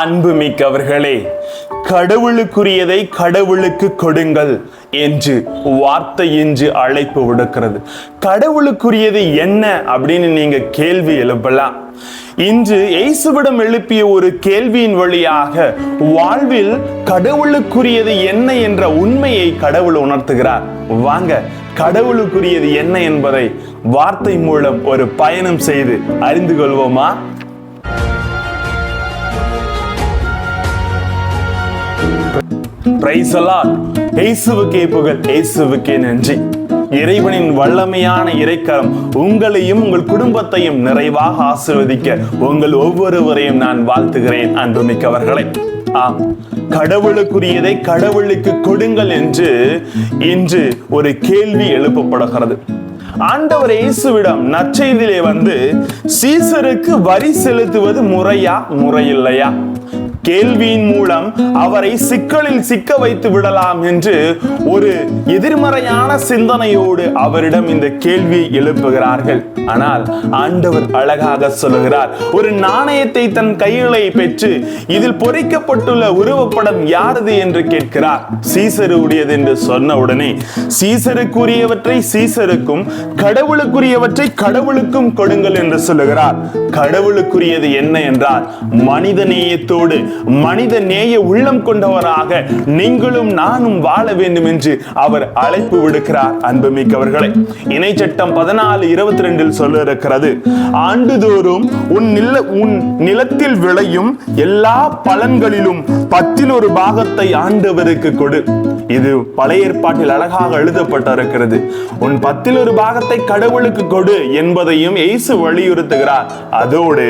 அன்பு மிக்கவர்களே கடவுளுக்குரியதை கடவுளுக்கு கொடுங்கள் என்று வார்த்தை என்று அழைப்பு விடுக்கிறது. கடவுளுக்குரியது என்ன அப்படின்னு நீங்க கேள்வி எழுப்பலாம். இன்று இயேசுவிடம் எழுப்பிய ஒரு கேள்வியின் வழியாக வாழ்வில் கடவுளுக்குரியது என்ன என்ற உண்மையை கடவுள் உணர்த்துகிறார். வாங்க கடவுளுக்குரியது என்ன என்பதை வார்த்தை மூலம் ஒரு பயணம் செய்து அறிந்து கொள்வோமா? பிரைஸ் இயேசுவுக்கே புகழ் இயேசுவுக்கே நன்றி. இறைவனின் வல்லமையான இறைக்கரம் உங்களையும் உங்கள் குடும்பத்தையும் நிறைவாக ஆசிர்வதிக்க உங்கள் ஒவ்வொருவரையும் நான் வாழ்த்துகிறேன் அன்புமிக்கவர்களை. ஆம். கடவுளுக்குரியதை கடவுளுக்கு கொடுங்கள் என்று இன்று ஒரு கேள்வி எழுப்பப்படுகிறது. ஆண்டவர் இயேசுவிடம் நற்செய்தியிலே வந்து சீசருக்கு வரி செலுத்துவது முறையா முறையில்லையா? கேள்வியின் மூலம் அவரை சிக்கலில் சிக்க வைத்து விடலாம் என்று ஒரு எதிர்மறையான சிந்தனையோடு அவரிடம் இந்த கேள்வியை எழுப்புகிறார்கள். ஆனால் ஆண்டவர் அழகாக சொல்லுகிறார் ஒரு நாணயத்தை தன் கையிலே பெற்று இதில் பொறிக்கப்பட்டுள்ள உருவப்படம் யாரது? என்று கேட்கிறார். சீசருடையது என்று சொன்ன உடனே சீசருக்குரியவற்றை சீசருக்கும் கடவுளுக்குரியவற்றை கடவுளுக்கும் கொடுங்கள் என்று சொல்லுகிறார். கடவுளுக்குரியது என்ன என்றால் மனித நேயத்தோடு மனித நேய உள்ளம் கொண்டவராக நீங்களும் நானும் வாழ வேண்டும் என்று அவர் அழைப்பு விடுக்கிறார். அன்புமிக்கவர்களை இணை சட்டம் பதினாலு இருபத்தி ரெண்டில் சொல்ல இருக்கிறது ஆண்டுதோறும் உன் நில உன் நிலத்தில் விளையும் எல்லா பலன்களிலும் பத்தில் ஒரு பாகத்தை ஆண்டவருக்கு கொடு. இது பழைய ஏற்பாட்டில் அழகாக எழுதப்பட்டிருக்கிறது. உன் பத்தில் ஒரு பாகத்தை கடவுளுக்கு கொடு என்பதையும் இயேசு வலியுறுத்துகிறார். அதோடு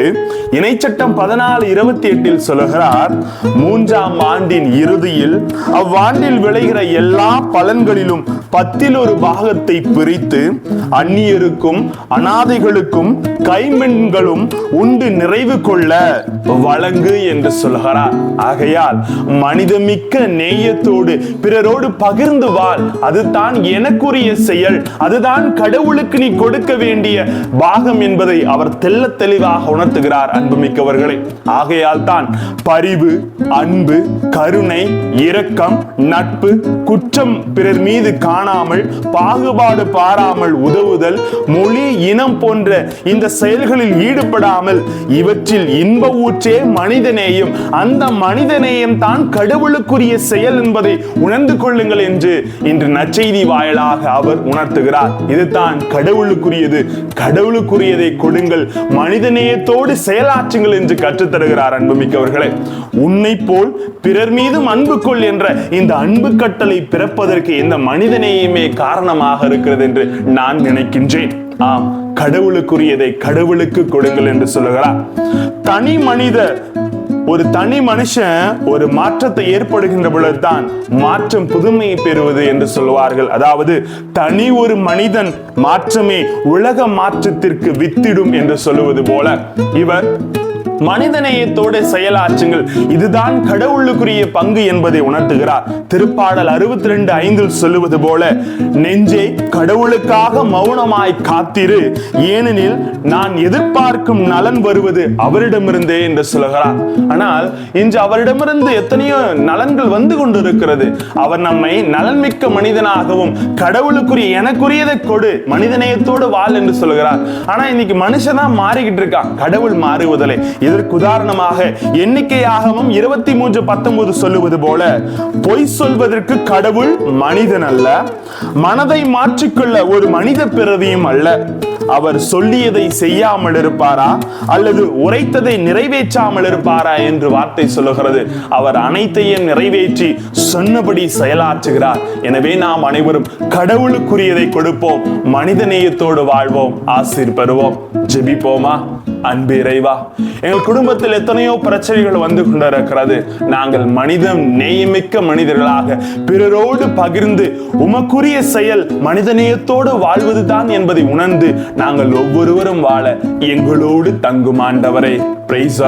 இணைச்சட்டம் பதினாலு இருபத்தி எட்டில் சொல்லுகிறார் மூன்றாம் ஆண்டின் இறுதியில் அவ்வாண்டில் விளைகிற எல்லா பலன்களிலும் பத்தில் ஒரு பாகத்தை பிரித்து அந்நியருக்கும் அனாதைகளுக்கும் கைமென்களும் உண்டு நிறைவு கொள்ள வழங்கு என்று சொல்கிறார் ஆகையால் மனிதமிக்க நேயத்தோடு பிறரோ என்னோடு பகிர்ந்து வாழ் அதுதான் எனக்குரிய செயல். அதுதான் கடவுளுக்கு நீ கொடுக்க வேண்டிய பாகம் என்பதை அவர் தெல்ல தெளிவாக உணர்த்துகிறார் அன்புமிக்கவர்களை. ஆகையால் தான் பரிவு அன்பு கருணை இரக்கம் நட்பு குற்றம் பிறர் மீது காணாமல் பாகுபாடு பாராமல் உதவுதல் மொழி இனம் போன்ற இந்த செயல்களில் ஈடுபடாமல் இவற்றில் இன்ப ஊற்றே மனிதநேயம் அந்த மனிதநேயம் தான் கடவுளுக்குரிய செயல் என்பதை உணர்ந்து வைத்துக் கொள்ளுங்கள் என்று இன்று நற்செய்தி வாயிலாக அவர் உணர்த்துகிறார். இதுதான் கடவுளுக்குரியது. கடவுளுக்குரியதை கொடுங்கள். மனிதநேயத்தோடு செயலாற்றுங்கள் என்று கற்றுத்தருகிறார் அன்புமிக்கவர்களே. உன்னை போல் பிறர் மீதும் அன்பு கொள் என்ற இந்த அன்பு கட்டளை பிறப்பதற்கு இந்த மனிதநேயமே காரணமாக இருக்கிறது என்று நான் நினைக்கின்றேன். ஆம் கடவுளுக்குரியதை கடவுளுக்கு கொடுங்கள் என்று சொல்லுகிறார். தனி மனித ஒரு தனி மனுஷன் ஒரு மாற்றத்தை ஏற்படுகின்ற பொழுதுதான் மாற்றம் புதுமையை பெறுவது என்று சொல்லுவார்கள். அதாவது தனி ஒரு மனிதன் மாற்றமே உலக மாற்றத்திற்கு வித்திடும் என்று சொல்லுவது போல இவர் மனிதநேயத்தோடு செயலாற்றுங்கள். இதுதான் கடவுளுக்குரிய பங்கு என்பதை உணர்த்துகிறார். திருப்பாடல் அறுபத்தி ரெண்டு ஐந்தில் சொல்லுவது போல நெஞ்சே கடவுளுக்காக மௌனமாய் காத்திரு. ஏனெனில் நான் எதிர்பார்க்கும் நலன் வருவது அவரிடமிருந்தே என்று சொல்லுகிறார். ஆனால் இன்று அவரிடமிருந்து எத்தனையோ நலன்கள் வந்து கொண்டிருக்கிறது. அவர் நம்மை நலன்மிக்க மனிதனாகவும் கடவுளுக்குரிய எனக்குரியதை கொடு மனிதநேயத்தோடு வாழ் என்று சொல்லுகிறார். ஆனா இன்னைக்கு மனுஷன் தான் மாறிக்கிட்டு இருக்கான். கடவுள் மாறுவதில்லை. இதற்கு உதாரணமாக எண்ணிக்கையாகவும் இருபத்தி மூன்று பத்தொன்பது சொல்லுவது போல பொய் சொல்வதற்கு கடவுள் மனிதன் அல்ல மனதை மாற்றிக்கொள்ள ஒரு மனித பிறவியும் அல்ல. அவர் சொல்லியதை செய்யாமல் இருப்பாரா அல்லது உரைத்ததை நிறைவேற்றாமல் இருப்பாரா என்று வார்த்தை சொல்லுகிறது. அவர் அனைத்தையும் நிறைவேற்றி சொன்னபடி செயலாற்றுகிறார். எனவே நாம் அனைவரும் கடவுளுக்குரியதை கொடுப்போம் மனிதநேயத்தோடு வாழ்வோம் ஆசிர் பெறுவோம் ஜெபிப்போமா? அன்பு இறைவா எங்கள் குடும்பத்தில் எத்தனையோ பிரச்சனைகள் வந்து கொண்டிருக்கிறது. நாங்கள் மனிதம் நேயமிக்க மனிதர்களாக பிறரோடு பகிர்ந்து உமக்குரிய செயல் மனிதநேயத்தோடு வாழ்வதுதான் என்பதை உணர்ந்து நாங்கள் ஒவ்வொருவரும் வாழ எங்களோடு தங்கும் ஆண்டவரே. பிரைஸ்